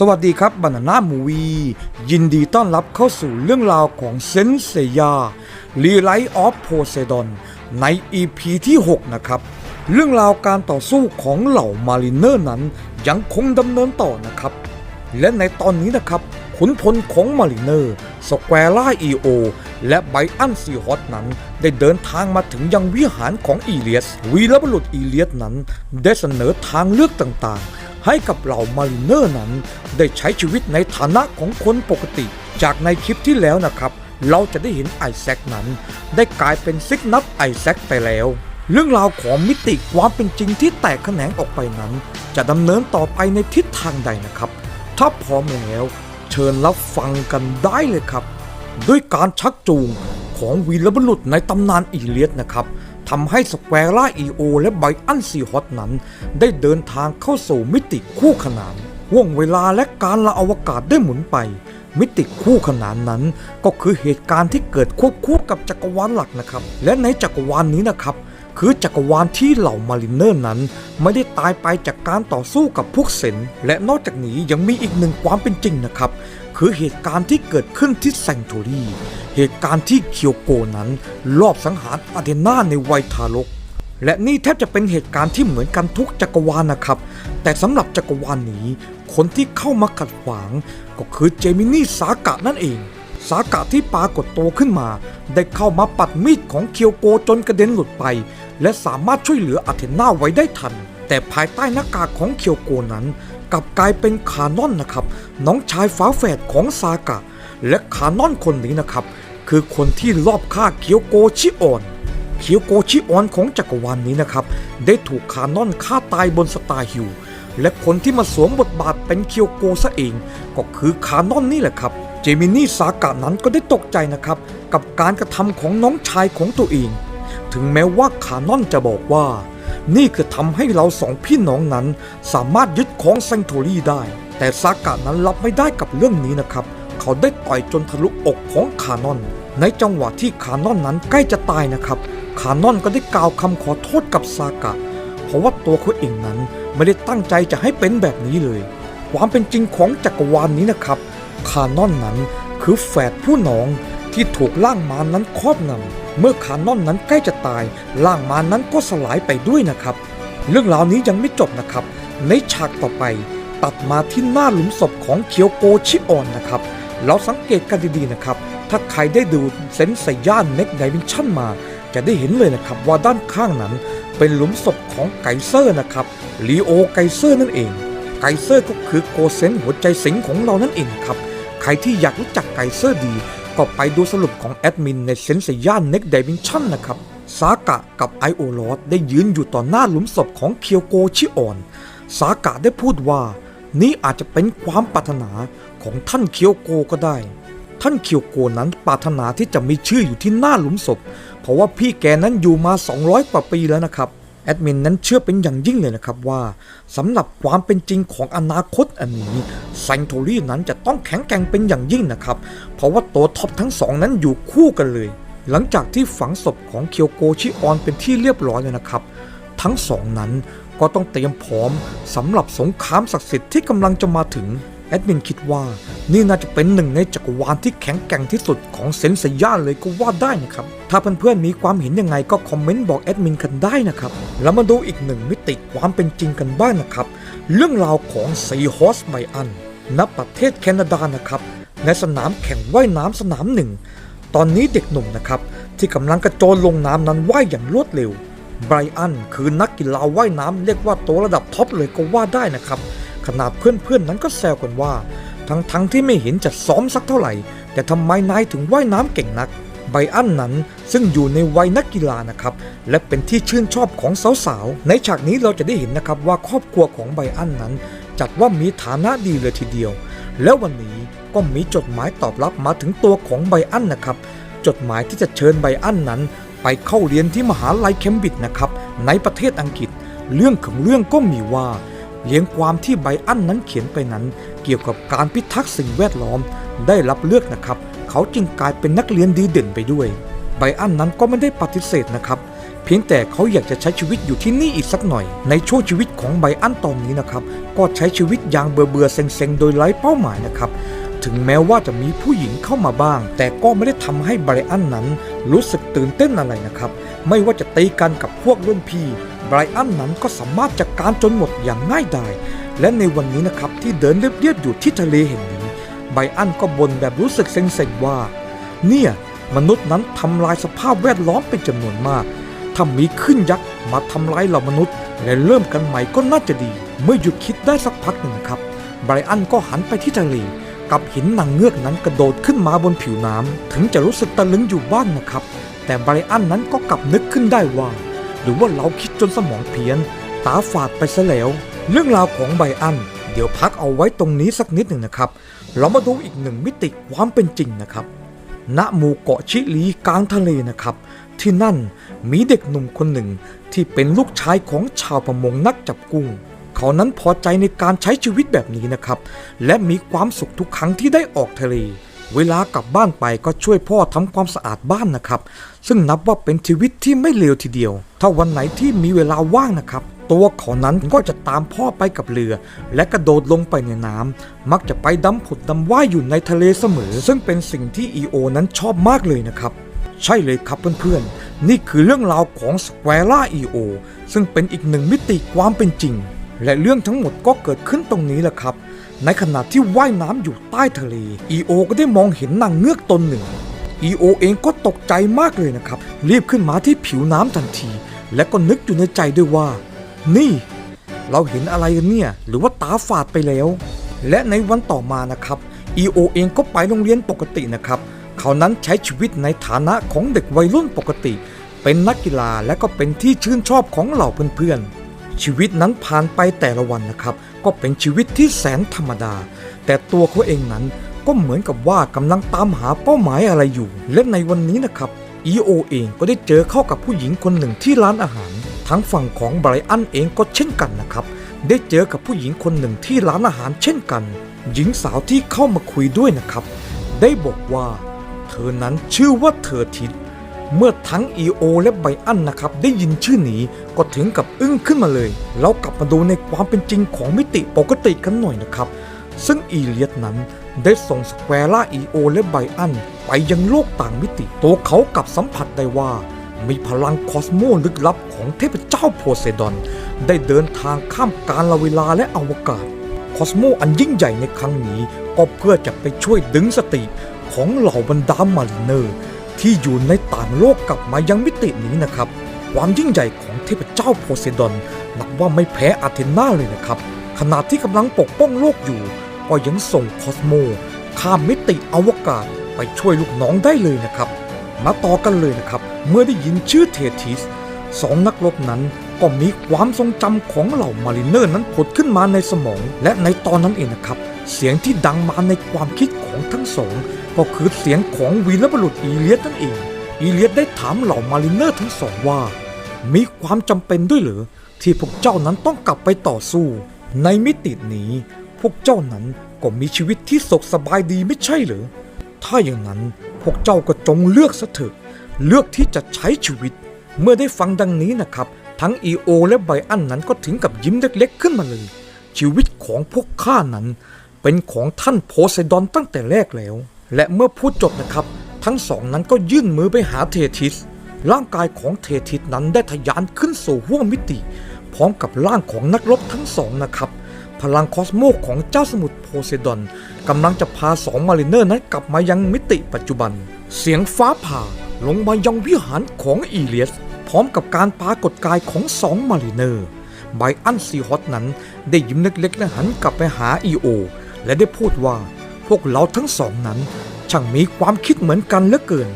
สวัสดีครับบานาน่ามูวียินดีต้อนรับเข้าสู่เรื่องราวของเซนเซยารีไลท์ออฟโพไซดอนใน EP ที่ 6 นะครับ เรื่องราวการต่อสู้ของเหล่ามาริเนอร์นั้นยังคงดำเนินต่อนะครับ และในตอนนี้นะครับขุนพลของมาริเนอร์สแควร่าอีโอและไบอันซีฮอตนั้น ได้เดินทางมาถึงยังวิหารของอีเลียส วีรบุรุษอีเลียสนั้น ได้เสนอทางเลือกต่างๆ ให้กับเหล่ามาริเนอร์นั้น ได้ใช้ชีวิตในฐานะของคนปกติ จากในคลิปที่แล้วนะครับ เราจะได้เห็นไอแซคนั้น ได้กลายเป็นซิกนับไอแซคไปแล้ว เรื่องราวของมิติความเป็นจริงที่แตกแขนงออกไปนั้น จะดำเนินต่อไปในทิศทางใดนะครับ ถ้าพร้อมแล้ว เชิญรับฟังกันได้เลยครับ ด้วยการชักจูงของวีรบุรุษในตำนานอีเลียสนะครับ ทำให้สแควร่าอีโอและไบอันซีฮอตนั้น ได้เดินทางเข้าสู่มิติคู่ขนานห่วงเวลาและการละอวกาศได้หมุนไป มิติคู่ขนานนั้น ก็คือเหตุการณ์ที่เกิดควบคู่กับจักรวาลหลักนะครับ และในจักรวาลนี้นะครับ คือจักรวาลที่เหล่ามาริเนอร์นั้น ไม่ได้ตายไปจากการต่อสู้กับพวกเซนและนอกจากนี้ยังมีอีกหนึ่งความเป็นจริงนะครับ คือเหตุการณ์ที่เกิดขึ้นที่แซงโทรีเหตุการณ์ที่เคียวโกนั้นลอบสังหารอาเดนาในวัยทารก และนี่แทบจะเป็นเหตุการณ์ที่เหมือนกันทุกจักรวาลนะครับ แต่สำหรับจักรวาลนี้ คนที่เข้ามาขัดขวาง ก็คือเจมินี่สากะนั่นเอง สากะที่ปรากฏตัวขึ้นมา ได้เข้ามาปัดมีดของเคียวโกจนกระเด็นหลุดไป และสามารถช่วยเหลืออาเทนาไว้ได้ทัน แต่ภายใต้หน้ากากของเคียวโกนั้น กลับกลายเป็นคานอนนะครับ น้องชายฝาแฝดของซากะ และคานอนคนนี้นะครับ คือคนที่ลอบฆ่าเคียวโกชิออนเคียวโกชิออนของจักรวาลนนี้นะครับ ได้ถูกคานอนฆ่าตายบนสตาร์ฮิลและคนที่มาสวมบทบาทเป็นเคียวโกซะเอง ก็คือคานอนนี่แหละครับ เจมินี่สากะนั้นก็ได้ตกใจนะครับ กับการกระทำของน้องชายของตัวเอง ถึงแม้ว่าคานอนจะบอกว่า นี่คือทำให้เราสองพี่น้องนั้น สามารถยึดของแซงโทรี่ได้ แต่ซากะนั้นรับไม่ได้กับเรื่องนี้นะครับ เขาได้ต่อยจนทะลุอกของคานอน ในจังหวะที่คานอนนั้นใกล้จะตายนะครับ คานอนก็ได้กล่าวคำขอโทษกับซากะ เพราะว่าตัวเขาเองนั้นไม่ได้ตั้งใจจะให้เป็นแบบนี้เลย ความเป็นจริงของจักรวาลนนี้นะครับ คานอนนั้นคือแฝดผู้น้อง ที่ถูกล่างมารนั้นครอบงำเมื่อคานอนนั้นใกล้จะตายล่างมารนั้นก็สลายไปด้วยนะครับ เรื่องราวนี้ยังไม่จบนะครับ ในฉากต่อไป ตัดมาที่หน้าหลุมศพของเคียวโกชิออนนะครับ เราสังเกตกันดีๆนะครับ ถ้าใครได้ดูเซนสย่านเน็กไดวินชั่นมา จะได้เห็นเลยนะครับว่าด้านข้างนั้น เป็นหลุมศพของไกเซอร์นะครับลีโอไกเซอร์นั่นเองไกเซอร์ก็คือโกเซนหัวใจสิงของเรานั่นเองครับ ใครที่อยากรู้จักไกเซอร์ดี ก็ไปดูสรุปของแอดมินในเซนสย่านเน็กไดวินชั่นนะครับสากะกับไอโอลอดได้ยืนอยู่ต่อหน้าหลุมศพของเคียวโกชิออนสากะได้พูดว่า นี่อาจจะเป็นความปรารถนาของท่านเคียวโกก็ได้ ท่านเคียวโกนั้นปรารถนาที่จะมีชื่ออยู่ที่หน้าหลุมศพ เพราะว่าพี่แกนั้นอยู่มา 200 กว่าปีแล้วนะครับ แอดมินนั้นเชื่อเป็นอย่างยิ่งเลยนะครับว่าสำหรับความเป็นจริงของอนาคตอันนี้แซงโทรี่นั้นจะต้องแข็งแกร่งเป็นอย่างยิ่งนะครับ เพราะว่าตัวท็อปทั้งสองนั้นอยู่คู่กันเลย หลังจากที่ฝังศพของเคียวโกชิออนเป็นที่เรียบร้อยแล้วนะครับ ทั้งสองนั้นก็ต้องเตรียมพร้อมสำหรับสงครามศักดิ์สิทธิ์ที่กำลังจะมาถึง แอดมินคิดว่านี่น่าจะเป็นหนึ่งในจักรวาลที่แข็งแกร่งที่สุดของเซนสย่าเลยก็ว่าได้นะครับ ถ้าเพื่อนๆมีความเห็นยังไงก็คอมเมนต์บอกแอดมินกันได้นะครับ แล้วมาดูอีกหนึ่งมิติความเป็นจริงกันบ้างนะครับ เรื่องราวของซีฮอสไบอันณประเทศแคนาดานะครับ ในสนามแข่งว่ายน้ำสนามหนึ่ง ตอนนี้เด็กหนุ่มนะครับ ที่กำลังกระโจนลงน้ำนั้นว่ายอย่างรวดเร็วไบรอันคือนักกีฬาว่ายน้ำเรียกว่าตัวระดับท็อปเลยก็ว่าได้นะครับ ขนาดเพื่อนๆนั้นก็แซวกันว่า ทั้งๆทที่ไม่เห็นจะซ้อมสักเท่าไหร่ แต่ทำไมนายถึงว่ายน้ำเก่งนัก ไบอันนั้นซึ่งอยู่ในวัยนักกีฬานะครับ และเป็นที่ชื่นชอบของสาวๆ ในฉากนี้เราจะได้เห็นนะครับว่าครอบครัวของไบอันนั้น จัดว่ามีฐานะดีเลยทีเดียว แล้ววันนี้ก็มีจดหมายตอบรับมาถึงตัวของไบอันนะครับ จดหมายที่จะเชิญไบอันนั้น ไปเข้าเรียนที่มหาลัยเคมบริดจ์นะครับในประเทศอังกฤษ เรื่องของเรื่องก็มีว่า เลี้ยงความที่ไบอันนั้นเขียนไปนั้น เกี่ยวกับการพิทักษ์สิ่งแวดล้อม ได้รับเลือกนะครับ เขาจึงกลายเป็นนักเรียนดีเด่นไปด้วย ไบอันนั้นก็ไม่ได้ปฏิเสธนะครับ เพียงแต่เขาอยากจะใช้ชีวิตอยู่ที่นี่อีกสักหน่อย ในช่วงชีวิตของไบอันตอนนี้นะครับ ก็ใช้ชีวิตอย่างเบื่อเบื่อๆเซ็งๆ โดยไร้เป้าหมายนะครับถึงแม้ว่าจะมีผู้หญิงเข้ามาบ้าง แต่ก็ไม่ได้ทำให้ไบรอันนั้น รู้สึกตื่นเต้นอะไรนะครับ ไม่ว่าจะตีกันกับพวกรุ่นพี่ ไบรอันนั้นก็สามารถจัดการจนหมดอย่างง่ายดาย และในวันนี้นะครับที่เดินเรียบๆอยู่ที่ทะเลแห่งนี้ไบรอันก็บ่นแบบรู้สึกเซ็งๆว่า เนี่ยมนุษย์นั้นทำลายสภาพแวดล้อมเป็นจำนวนมาก ถ้ามีขึ้นยักษ์มาทำลายเหล่ามนุษย์ และเริ่มกันใหม่ก็น่าจะดี เมื่อหยุดคิดได้สักพักหนึ่งครับไบรอันก็หันไปที่ทะเล กับห็นนางเงือกนั้นกระโดดขึ้นมาบนผิวน้ำถึงจะรู้สึกตะลึงอยู่บ้างนะครับ แต่ไบรอันนั้นก็กลับนึกขึ้นได้ว่า หรือว่าเราคิดจนสมองเพี้ยน ตาฝาดไปซะแล้ว เรื่องราวของไบอัน เดี๋ยวพักเอาไว้ตรงนี้สักนิดหนึ่งนะครับ เรามาดูอีกหนึ่งมิติความเป็นจริงนะครับณหมู่เกาะชิลีกลางทะเลนะครับ ที่นั่นมีเด็กหนุ่มคนหนึ่งที่เป็นลูกชายของชาวประมงนักจับกุ้ง เขานั้นพอใจในการใช้ชีวิตแบบนี้นะครับ และมีความสุขทุกครั้งที่ได้ออกทะเล เวลากลับบ้านไปก็ช่วยพ่อทำความสะอาดบ้านนะครับ ซึ่งนับว่าเป็นชีวิตที่ไม่เลวทีเดียว ถ้าวันไหนที่มีเวลาว่างนะครับ ตัวเขานั้นก็จะตามพ่อไปกับเรือ และกระโดดลงไปในน้ำมักจะไปดำผุดดำว่ายอยู่ในทะเลเสมอ ซึ่งเป็นสิ่งที่อีโอนั้นชอบมากเลยนะครับใช่เลยครับเพื่อนๆ นี่คือเรื่องราวของสแควร่าอีโอซึ่งเป็นอีกหนึ่งมิติความเป็นจริง และเรื่องทั้งหมดก็เกิดขึ้นตรงนี้แหละครับ ในขณะที่ว่ายน้ำอยู่ใต้ทะเล อีโอก็ได้มองเห็นนางเงือกตนหนึ่ง อีโอเองก็ตกใจมากเลยนะครับ รีบขึ้นมาที่ผิวน้ำทันที และก็นึกอยู่ในใจด้วยว่า นี่ เราเห็นอะไรกันเนี่ย หรือว่าตาฝาดไปแล้ว และในวันต่อมานะครับอีโอเองก็ไปโรงเรียนปกตินะครับ เขานั้นใช้ชีวิตในฐานะของเด็กวัยรุ่นปกติ เป็นนักกีฬาและก็เป็นที่ชื่นชอบของเหล่าเพื่อนๆ ชีวิตนั้นผ่านไปแต่ละวันนะครับ ก็เป็นชีวิตที่แสนธรรมดา แต่ตัวเขาเองนั้นก็เหมือนกับว่ากำลังตามหาเป้าหมายอะไรอยู่ และในวันนี้นะครับ EO เองก็ได้เจอเข้ากับผู้หญิงคนหนึ่งที่ร้านอาหาร ทั้งฝั่งของไบรอันเองก็เช่นกันนะครับ ได้เจอกับผู้หญิงคนหนึ่งที่ร้านอาหารเช่นกัน หญิงสาวที่เข้ามาคุยด้วยนะครับ ได้บอกว่า เธอนั้นชื่อว่าเธอทิด เมื่อทั้ง EO และไบอันนะครับได้ยินชื่อนี้ก็ถึงกับอึ้งขึ้นมาเลย เรากลับมาดูในความเป็นจริงของมิติปกติกันหน่อยนะครับ ซึ่งอีเลียสนั้นได้ส่งสแควร่า EO และไบอันไปยังโลกต่างมิติ ตัวเขากลับสัมผัสได้ว่า มีพลังคอสโมลึกลับของเทพเจ้าโพไซดอน ได้เดินทางข้ามกาลเวลาและอวกาศ คอสโมอันยิ่งใหญ่ในครั้งนี้ก็เพื่อจะไปช่วยดึงสติของเหล่าบรรดามาริเนอร์ ที่อยู่ในต่างโลกกลับมายังมิตินี้นะครับ ความยิ่งใหญ่ของเทพเจ้าโพไซดอนนับว่าไม่แพ้อาเทนาเลยนะครับ ขณะที่กำลังปกป้องโลกอยู่ ก็ยังส่งคอสโม ข้ามมิติอวกาศไปช่วยลูกน้องได้เลยนะครับ มาต่อกันเลยนะครับ เมื่อได้ยินชื่อเททิสสองนักรบนั้นก็มีความทรงจำของเหล่ามาริเนอร์นั้นผุดขึ้นมาในสมอง และในตอนนั้นเองนะครับ เสียงที่ดังมาในความคิดของทั้งสอง ก็คือเสียงของวีรบุรุษอีเลียสนั่นเอง อีเลียสได้ถามเหล่ามาริเนอร์ทั้งสองว่า มีความจำเป็นด้วยเหรือที่พวกเจ้านั้นต้องกลับไปต่อสู้ ในมิตินี้ พวกเจ้านั้นก็มีชีวิตที่สุขสบายดีไม่ใช่เหรอถ้าอย่างนั้นพวกเจ้าก็จงเลือกซะเถอะเลือกที่จะใช้ชีวิต เมื่อได้ฟังดังนี้นะครับ ทั้งอีโอและไบอันนั้นก็ถึงกับยิ้มเล็กๆขึ้นมาเลย ชีวิตของพวกข้านั้น เป็นของท่านโพไซดอนตั้งแต่แรกแล้ว และเมื่อพูดจบนะครับ ทั้งสองนั้นก็ยื่นมือไปหาเททิส ร่างกายของเททิสนั้นได้ทะยานขึ้นสู่ห้วงมิติ พร้อมกับร่างของนักรบทั้งสองนะครับ พลังคอสโมของเจ้าสมุทรโพไซดอนกำลังจะพาสองมาริเนอร์นั้นกลับมายังมิติปัจจุบัน เสียงฟ้าผ่าลงมายังวิหารของอีเลียส พร้อมกับการปรากฏกายของสองมาริเนอร์ไบอันซีฮอตนั้นได้ยิ้มเล็กๆและหันกลับไปหาอีโอ และได้พูดว่า พวกเราทั้งสองนั้น ช่างมีความคิดเหมือนกันเหลือเกิน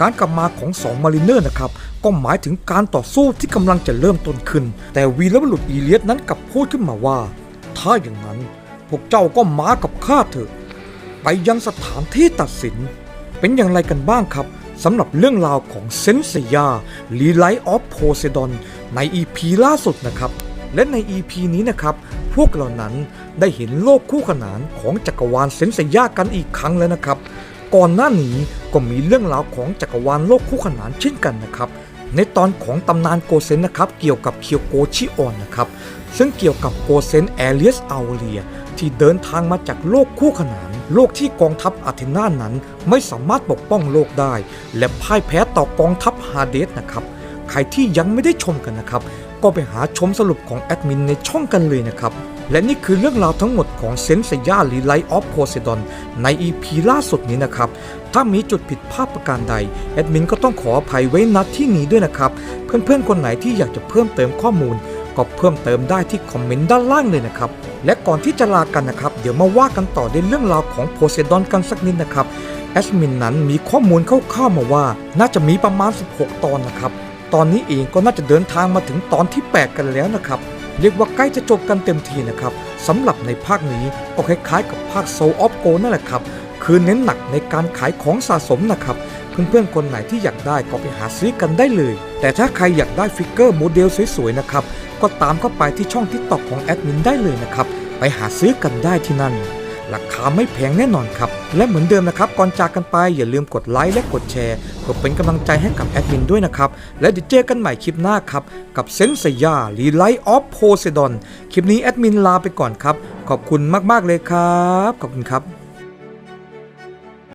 การกลับมาของสองมาริเนอร์นะครับ ก็หมายถึงการต่อสู้ที่กำลังจะเริ่มต้นขึ้น แต่วีรบุรุษอีเลียสนั้นกลับพูดขึ้นมาว่า ถ้าอย่างนั้น พวกเจ้าก็มากับข้าเถอะ ไปยังสถานที่ตัดสิน เป็นอย่างไรกันบ้างครับสำหรับเรื่องราวของเซนเซียลีไลท์ออฟโพไซดอนใน EP ล่าสุดนะครับ และใน EP นี้นะครับ พวกเรานั้นได้เห็นโลกคู่ขนานของจักรวาลเซนเซียกันอีกครั้งแล้วนะครับ ก่อนหน้านี้ก็มีเรื่องราวของจักรวาลโลกคู่ขนานเช่นกันนะครับ ในตอนของตำนานโกเซนนะครับ เกี่ยวกับเคียวโกชิออนนะครับ ซึ่งเกี่ยวกับโกเซนแอเลียสอัลเลียที่เดินทางมาจากโลกคู่ขนาน โลกที่กองทัพอาเทนานั้นไม่สามารถปกป้องโลกได้ และพ่ายแพ้ต่อกองทัพฮาเดสนะครับ ใครที่ยังไม่ได้ชมกันนะครับ ก็ไปหาชมสรุปของแอดมินในช่องกันเลยนะครับ และนี่คือเรื่องราวทั้งหมดของเซนเซย่าลีไลท์ออฟโพเซดอนใน EP ล่าสุดนี้นะครับ ถ้ามีจุดผิดพลาดประการใด แอดมินก็ต้องขออภัยไว้ณที่นี้ด้วยนะครับ เพื่อนๆคนไหนที่อยากจะเพิ่มเติมข้อมูลก็เพิ่มเติมได้ที่คอมเมนต์ด้านล่างเลยนะครับ และก่อนที่จะลากันนะครับ เดี๋ยวมาว่ากันต่อในเรื่องราวของโพเซดอนกันสักนิดนะครับแอดมินนั้นมีข้อมูลคร่าวๆมาว่า น่าจะมีประมาณ 16 ตอนนะครับ ตอนนี้เองก็น่าจะเดินทางมาถึงตอนที่ 8 กันแล้วนะครับ เรียกว่าใกล้จะจบกันเต็มทีนะครับสำหรับในภาคนี้ก็คล้ายๆกับภาคโซออฟโกนั่นแหละครับ คือเน้นหนักในการขายของสะสมนะครับเพื่อนๆคนไหนที่อยากได้ก็ไปหาซื้อกันได้เลย แต่ถ้าใครอยากได้ฟิกเกอร์โมเดลสวยๆนะครับก็ตามเข้าไปที่ช่องทิกตอกของแอดมินได้เลยนะครับไปหาซื้อกันได้ที่นั่น ราคาไม่แพงแน่นอนครับ และเหมือนเดิมนะครับ ก่อนจากกันไปอย่าลืมกดไลค์และกดแชร์เพื่อเป็นกำลังใจให้กับแอดมินด้วยนะครับ และเดี๋ยวเจอกันใหม่คลิปหน้าครับ กับเซนเซย่ารีไลท์ออฟโพเซดอนคลิปนี้แอดมินลาไปก่อนครับ ขอบคุณมากๆเลยครับ ขอบคุณครับ